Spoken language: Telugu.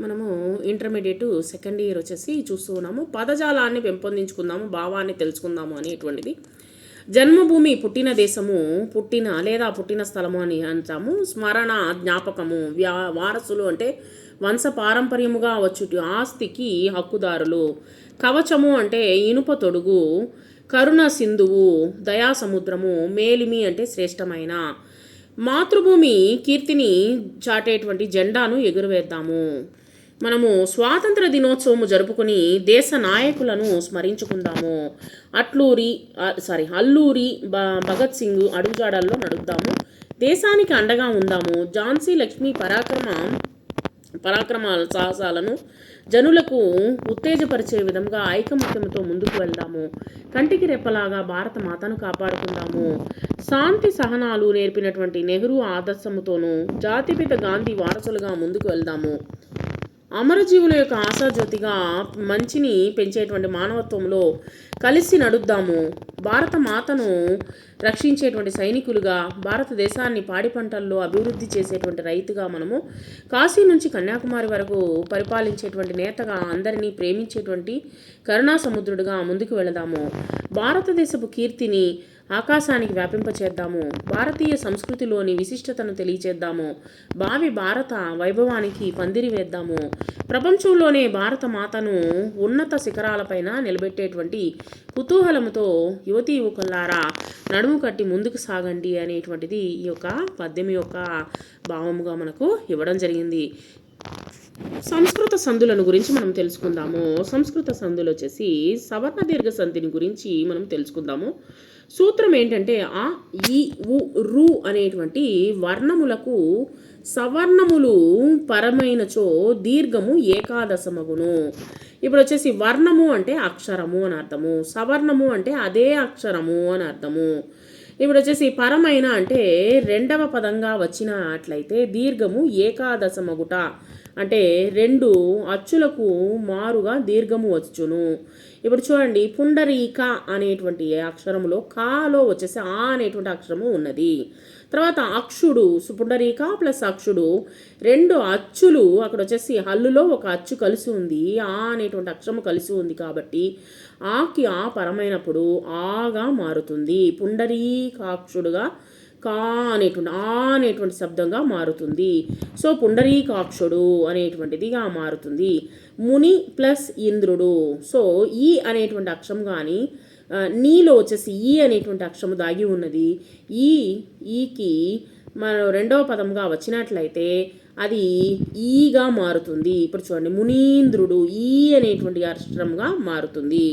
మనము ఇంటర్మీడియట్ సెకండ్ ఇయర్ వచ్చేసి చూస్తూ ఉన్నాము. పదజాలాన్ని పెంపొందించుకుందాము భావాన్ని తెలుసుకుందాము అనేటువంటిది. జన్మభూమి పుట్టిన దేశము పుట్టిన లేదా పుట్టిన స్థలము అని అంటాము. స్మరణ జ్ఞాపకము వ్యా వారసులు అంటే వంశ పారంపర్యముగా వచ్చుటి ఆస్తికి హక్కుదారులు. కవచము అంటే ఇనుప తొడుగు కరుణ సింధువు దయా సముద్రము మేలిమి అంటే శ్రేష్టమైన. మాతృభూమి కీర్తిని చాటేటువంటి జెండాను ఎగురవేద్దాము. మనము స్వాతంత్ర దినోత్సవము జరుపుకొని దేశ నాయకులను స్మరించుకుందాము. అట్లూరి సారీ అల్లూరి బ భగత్ సింగ్ అడుగుజాడల్లో నడుద్దాము. దేశానికి అండగా ఉందాము. ఝాన్సీ లక్ష్మి పరాక్రమ పరాక్రమాల సాహసాలను జనులకు ఉత్తేజపరిచే విధంగా ఐకమత్యంతో ముందుకు వెళ్దాము. కంటికి రెప్పలాగా భారత మాతను కాపాడుకుందాము. శాంతి సహనాలు నేర్పినటువంటి నెహ్రూ ఆదర్శముతోనూ జాతిపిత గాంధీ వారసులుగా ముందుకు వెళ్దాము. అమరజీవుల యొక్క ఆశాజ్యోతిగా మంచిని పెంచేటువంటి మానవత్వంలో కలిసి నడుద్దాము. భారత మాతను రక్షించేటువంటి సైనికులుగా భారతదేశాన్ని పాడి పంటల్లో అభివృద్ధి చేసేటువంటి రైతుగా మనము కాశీ నుంచి కన్యాకుమారి వరకు పరిపాలించేటువంటి నేతగా అందరినీ ప్రేమించేటువంటి కరుణాసముద్రుడుగా ముందుకు వెళదాము. భారతదేశపు కీర్తిని ఆకాశానికి వ్యాపింపచేద్దాము. భారతీయ సంస్కృతిలోని విశిష్టతను తెలియచేద్దాము. భావి భారత వైభవానికి పందిరి వేద్దాము. ప్రపంచంలోనే భారత మాతను ఉన్నత శిఖరాలపైన నిలబెట్టేటువంటి కుతూహలంతో యువతీ యువకులారా నడుము కట్టి ముందుకు సాగండి అనేటువంటిది ఈ యొక్క పద్యం యొక్క భావముగా మనకు ఇవ్వడం జరిగింది. సంస్కృత సంధులను గురించి మనం తెలుసుకుందాము. సంస్కృత సంధులు వచ్చేసి సవర్ణ దీర్ఘ సంధిని గురించి మనం తెలుసుకుందాము. సూత్రం ఏంటంటే ఆ ఈ ఉ రు అనేటువంటి వర్ణములకు సవర్ణములు పరమైనచో దీర్ఘము ఏకాదశమగును. ఇప్పుడు వచ్చేసి వర్ణము అంటే అక్షరము అని అర్థము. సవర్ణము అంటే అదే అక్షరము అని అర్థము. ఇప్పుడు వచ్చేసి పరమైన అంటే రెండవ పదంగా వచ్చినట్లయితే దీర్ఘము ఏకాదశమగుట. అంటే రెండు అచ్చులకు మారుగా దీర్ఘము వచ్చును. ఇప్పుడు చూడండి పుండరీక అనేటువంటి అక్షరములో కాలో వచ్చేసి ఆ అనేటువంటి అక్షరము ఉన్నది. తర్వాత అక్షుడు సుపుండరీక ప్లస్ అక్షుడు రెండు అచ్చులు అక్కడ వచ్చేసి హల్లులో ఒక అచ్చు కలిసి ఉంది ఆ అనేటువంటి అక్షరము కలిసి ఉంది కాబట్టి ఆకి ఆ పరమైనప్పుడు ఆగా మారుతుంది. పుండరీ పుండరీకాక్షుడుగా కా అనేటువంటి ఆ అనేటువంటి శబ్దంగా మారుతుంది. సో పుండరీకాక్షుడు అనేటువంటిదిగా మారుతుంది. ముని ప్లస్ ఇంద్రుడు. సో ఈ అనేటువంటి అక్షరం కానీ నీలో వచ్చేసి ఈ అనేటువంటి అక్షము దాగి ఉన్నది. ఈ ఈకి మనం రెండవ పదంగా వచ్చినట్లయితే అది ఈగా మారుతుంది. ఇప్పుడు చూడండి మునీంద్రుడు ఈ అనేటువంటి అక్షరంగా మారుతుంది.